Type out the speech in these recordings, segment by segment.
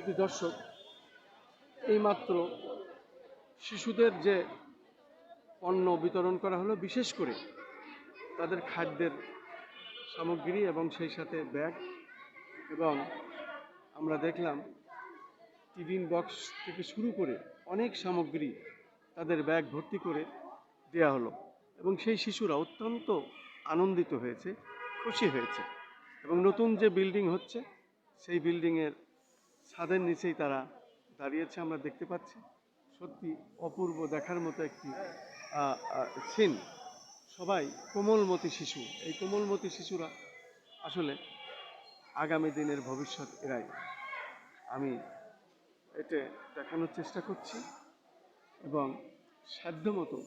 শুধু দর্শক, এইমাত্র শিশুদের যে পণ্য বিতরণ করা হলো, বিশেষ করে তাদের খাদ্যের সামগ্রী এবং সেই সাথে ব্যাগ এবং আমরা দেখলাম টিফিন বক্স থেকে শুরু করে অনেক সামগ্রী তাদের ব্যাগ ভর্তি করে দেয়া হলো এবং সেই শিশুরা অত্যন্ত আনন্দিত হয়েছে, খুশি হয়েছে এবং নতুন যে বিল্ডিং হচ্ছে, সেই বিল্ডিংয়ের ছাদের নিচেই তারা দাঁড়িয়েছে, আমরা দেখতে পাচ্ছি। সত্যি অপূর্ব দেখার মতো একটি সিন সবাই কোমলমতি শিশু। এই কোমলমতি শিশুরা আসলে আগামী দিনের ভবিষ্যৎ এরাই। আমি এটা দেখানোর চেষ্টা করছি এবং সাধ্যমতো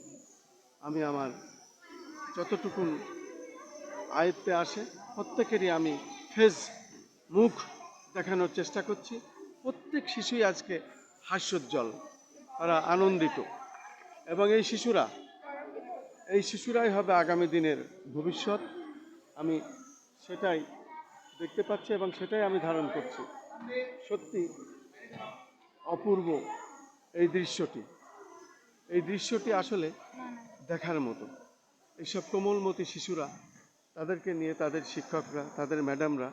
আমি আমার যতটুকুন আয়ত্তে আসে, প্রত্যেকেরই আমি ফেস, মুখ দেখানোর চেষ্টা করছি। প্রত্যেক শিশুই আজকে হাস্যোজ্জ্বল, তারা আনন্দিত। এবং এই শিশুরা, এই শিশুরাই হবে আগামী দিনের ভবিষ্যৎ। আমি সেটাই দেখতে পাচ্ছি এবং সেটাই আমি ধারণ করছি। সত্যি অপূর্ব এই দৃশ্যটি। এই দৃশ্যটি আসলে দেখার মতো। এইসব কোমলমতি শিশুরা, তাদেরকে নিয়ে তাদের শিক্ষকরা, তাদের ম্যাডামরা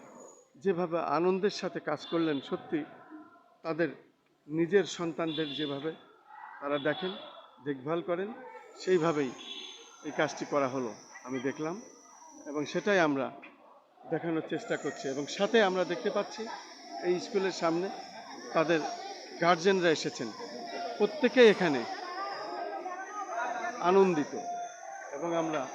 যেভাবে আনন্দের সাথে কাজ করলেন, সত্যি তাদের নিজের সন্তানদের যেভাবে তারা দেখেন, দেখভাল করেন, সেইভাবেই এই কাজটি করা হলো, আমি দেখলাম। এবং সেটাই আমরা দেখানোর চেষ্টা করছি। এবং সাথে আমরা দেখতে পাচ্ছি, এই স্কুলের সামনে তাদের গার্জেনরা এসেছেন। প্রত্যেকেই এখানে আনন্দিত। এবং আমরা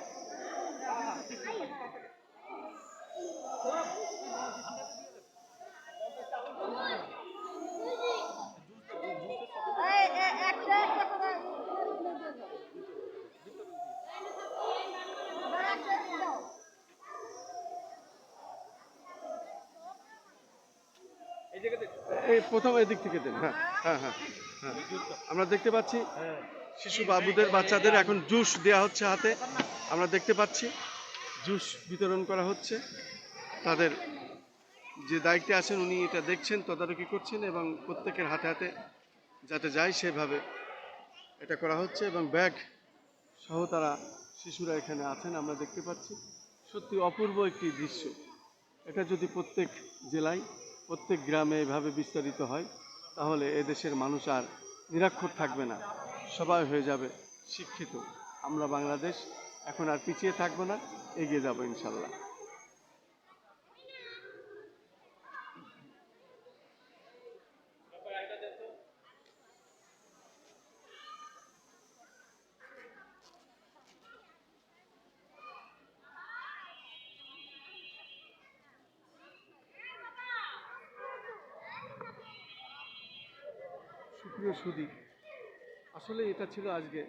এই, এ- একটা একটা করে একটা দাও। প্রথম এদিক থেকে দেন হ্যাঁ হ্যাঁ হ্যাঁ হ্যাঁ। আমরা দেখতে পাচ্ছি, শিশু বাবুদের বাচ্চাদের এখন জুস দেওয়া হচ্ছে হাতে। আমরা দেখতে পাচ্ছি, জুস বিতরণ করা হচ্ছে। তাদের যে দায়িত্বে আছেন উনি এটা দেখছেন, তদারকি করছেন এবং প্রত্যেকের হাতে হাতে যাতে যায় সেভাবে এটা করা হচ্ছে এবং ব্যাগ সহ তারা শিশুরা এখানে আছেন, আমরা দেখতে পাচ্ছি। সত্যি অপূর্ব একটি দৃশ্য। এটা যদি প্রত্যেক জেলায় প্রত্যেক গ্রামে এভাবে বিস্তারিত হয়, তাহলে এদেশের মানুষ আর নিরাক্ষর থাকবে না, সবাই হয়ে যাবে শিক্ষিত। আমরা বাংলাদেশ এখন আর পিছিয়ে থাকব না, এগিয়ে যাব ইনশাল্লাহ। সুপ্রিয় সুদী আসলে এটা ছিল আজকে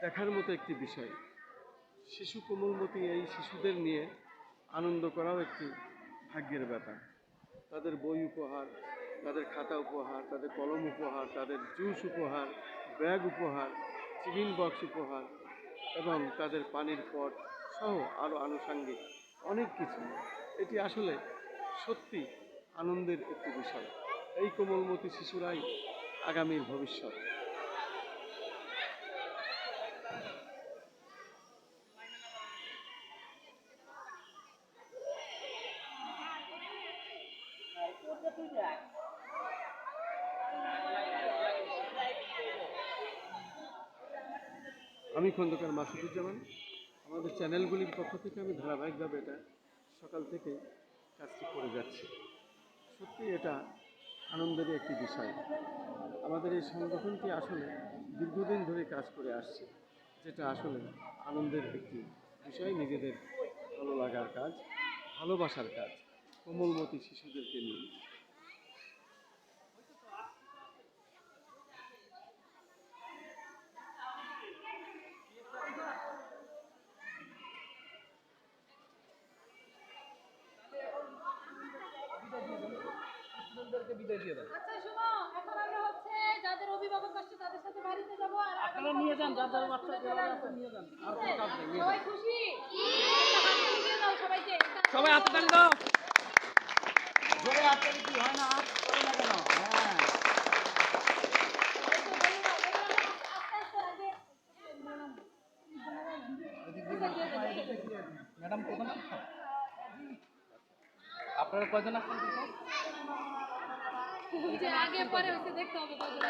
দেখার মতো একটি বিষয়। শিশু কোমলমতি এই শিশুদের নিয়ে আনন্দ করাও একটি ভাগ্যের ব্যাপার। তাদের বই উপহার, তাদের খাতা উপহার, তাদের কলম উপহার, তাদের জুস উপহার, ব্যাগ উপহার, টিফিন বক্স উপহার এবং তাদের পানির পট সহ আরও আনুষাঙ্গিক অনেক কিছু। এটি আসলে সত্যি আনন্দের একটি বিষয়। এই কোমলমতি শিশুরাই আগামীর ভবিষ্যৎ। আমি খন্দকার মাসুদুজ্জামান। আমাদের চ্যানেলগুলির পক্ষ থেকে আমি ধারাবাহিকভাবে এটা সকাল থেকে কাজটি করে যাচ্ছি। সত্যি এটা আনন্দেরই একটি বিষয়। আমাদের এই সংগঠনটি আসলে দীর্ঘদিন ধরে কাজ করে আসছে, যেটা আসলে আনন্দের একটি বিষয়, নিজেদের ভালো লাগার কাজ, ভালোবাসার কাজ, কোমলমতি শিশুদেরকে নিয়ে। বিদায় দিয়ে দেন আচ্ছা শুনো এখন হচ্ছে যাদের অভিভাবক আসছে তাদের সাথে বাড়িতে যাব আর আপনারা নিয়ে যান যাদের বাচ্চা আছে নিয়ে যান। আর কোনো কাজ নেই সবাই খুশি? সবাইকে। সবাই আপনাদের দাও। জোরে কি হয় না করে না কেন? হ্যাঁ। ম্যাডাম আপনারা আসছেন? যে আগে পরে হচ্ছে দেখতে হবে কতটা